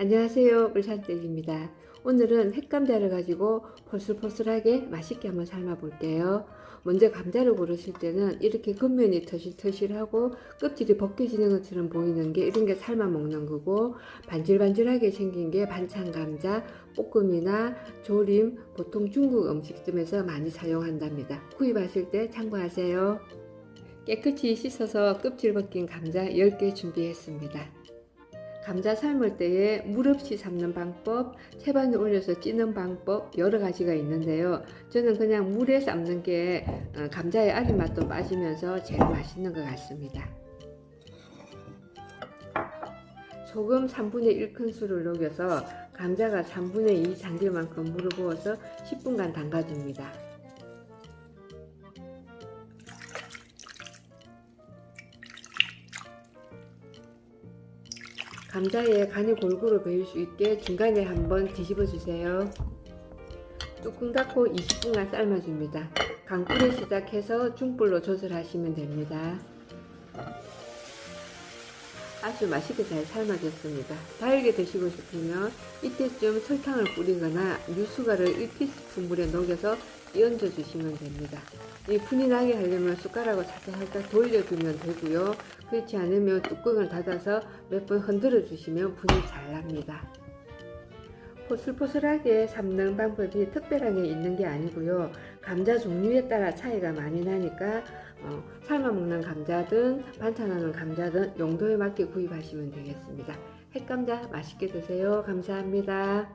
안녕하세요. 울산댁입니다. 오늘은 햇감자를 가지고 포슬포슬하게 맛있게 한번 삶아 볼게요. 먼저 감자를 고르실 때는 이렇게 겉면이 터실터실하고 껍질이 벗겨지는 것처럼 보이는 게 이런 게 삶아 먹는 거고 반질반질하게 생긴 게 반찬 감자 볶음이나 조림 보통 중국 음식점에서 많이 사용한답니다. 구입하실 때 참고하세요. 깨끗이 씻어서 껍질 벗긴 감자 10개 준비했습니다 감자 삶을 때에 물 없이 삶는 방법, 채반에 올려서 찌는 방법 여러 가지가 있는데요. 저는 그냥 물에 삶는 게 어, 감자의 알이 맛도 빠지면서 제일 맛있는 것 같습니다. 소금 3분의 1큰술을 녹여서 감자가 3분의 2 잠길 만큼 물을 부어서 10분간 담가줍니다. 감자에 간이 골고루 배일 수 있게 중간에 한번 뒤집어 주세요. 뚜껑 닫고 20분간 삶아줍니다. 강불에 시작해서 중불로 조절하시면 됩니다. 아주 맛있게 잘 삶아졌습니다. 달게 드시고 싶으면 이때쯤 설탕을 뿌리거나 유수가를 1티스푼 물에 녹여서 얹어 주시면 됩니다. 이 분이 나게 하려면 숟가락을 살짝 살짝 돌려주면 되고요. 그렇지 않으면 뚜껑을 닫아서 몇 번 흔들어 주시면 분이 잘 납니다. 포슬포슬하게 삶는 방법이 특별하게 있는 게 아니고요. 감자 종류에 따라 차이가 많이 나니까 어, 삶아 먹는 감자든 반찬하는 감자든 용도에 맞게 구입하시면 되겠습니다. 햇감자 맛있게 드세요. 감사합니다.